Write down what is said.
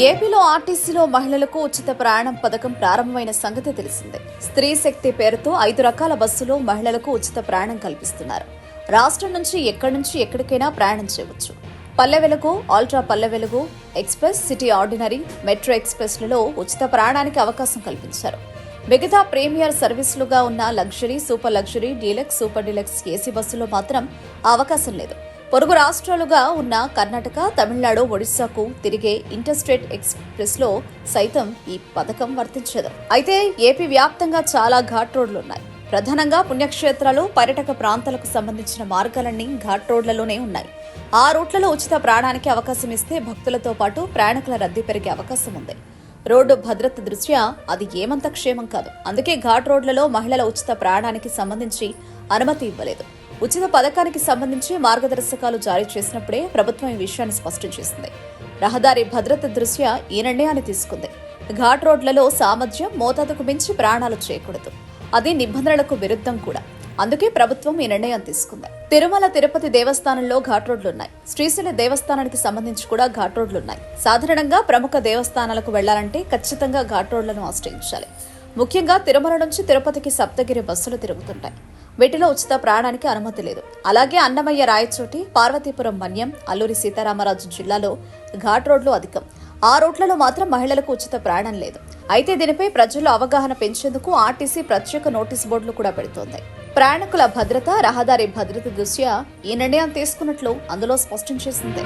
ఏపీలో ఆర్టీసీలో మహిళలకు ఉచిత ప్రయాణం పథకం ప్రారంభమైన సంగతి తెలిసిందే. స్త్రీ శక్తి పేరుతో ఐదు రకాల బస్సులు మహిళలకు ఉచిత ప్రయాణం కల్పిస్తున్నారు. రాష్ట్రం నుంచి ఎక్కడి నుంచి ఎక్కడికైనా ప్రయాణం చేయవచ్చు. పల్లె Velugu ultra Palle Velugu express city ordinary metro ఎక్స్ప్రెస్లలో ఉచిత ప్రయాణానికి అవకాశం కల్పించారు. మిగతా ప్రీమియర్ సర్వీసులుగా ఉన్న luxury super luxury deluxe super deluxe AC బస్సులో మాత్రం అవకాశం లేదు. పొరుగు రాష్ట్రాలుగా ఉన్న కర్ణాటక తమిళనాడు ఒడిశాకు తిరిగే ఇంటర్స్టేట్ ఎక్స్ప్రెస్లో సైతం ఈ పథకం వర్తించదు. అయితే ఏపీ వ్యాప్తంగా చాలా ఘాట్ రోడ్లు ఉన్నాయి ప్రధానంగా పుణ్యక్షేత్రాలు పర్యటక ప్రాంతాలకు సంబంధించిన మార్గాలన్నీ ఘాట్ రోడ్లలోనే ఉన్నాయి. ఆ రూట్లలో ఉచిత ప్రయాణానికి అవకాశం ఇస్తే భక్తులతో పాటు ప్రయాణికుల రద్దీ పెరిగే అవకాశం ఉంది. రోడ్డు భద్రత దృష్ట్యా అది ఏమంత క్షేమం కాదు. అందుకే ఘాట్ రోడ్లలో మహిళల ఉచిత ప్రయాణానికి సంబంధించి అనుమతి ఇవ్వలేదు. ఉచిత పథకానికి సంబంధించి మార్గదర్శకాలు జారీ చేసినప్పుడే ప్రభుత్వం ఈ విషయాన్ని స్పష్టం చేసింది. రహదారి భద్రత దృష్ట్యా ఈ నిర్ణయాన్ని తీసుకుంది. ఘాట్ రోడ్లలో సామర్థ్యం మోతాదుకు మించి ప్రయాణాలు చేయకూడదు. అది నిబంధనలకు విరుద్ధం కూడా. అందుకే ప్రభుత్వం ఈ నిర్ణయం తీసుకుంది. తిరుమల తిరుపతి దేవస్థానంలో ఘాట్ రోడ్లున్నాయి. శ్రీశైల దేవస్థానానికి సంబంధించి కూడా ఘాట్ రోడ్లున్నాయి. సాధారణంగా ప్రముఖ దేవస్థానాలకు వెళ్ళాలంటే ఖచ్చితంగా ఘాట్ రోడ్లను ఆశ్రయించాలి. ముఖ్యంగా తిరుమల నుంచి తిరుపతికి సప్తగిరి బస్సులు తిరుగుతుంటాయి. వీటిలో ఉచిత ప్రయాణానికి అనుమతి లేదు. అలాగే అన్నమయ్య రాయచోటి పార్వతీపురం మన్యం అల్లూరి సీతారామరాజు జిల్లాలో ఘాట్ రోడ్లు అధికం. ఆ రోడ్లలో మాత్రం మహిళలకు ఉచిత ప్రయాణం లేదు. అయితే దీనిపై ప్రజల్లో అవగాహన పెంచేందుకు ఆర్టీసీ ప్రత్యేక నోటీస్ బోర్డులు కూడా పెడుతోంది. ప్రయాణికుల భద్రత రహదారి భద్రత దృష్ట్యా ఈ నిర్ణయం తీసుకున్నట్లు అందులో స్పష్టం చేసింది.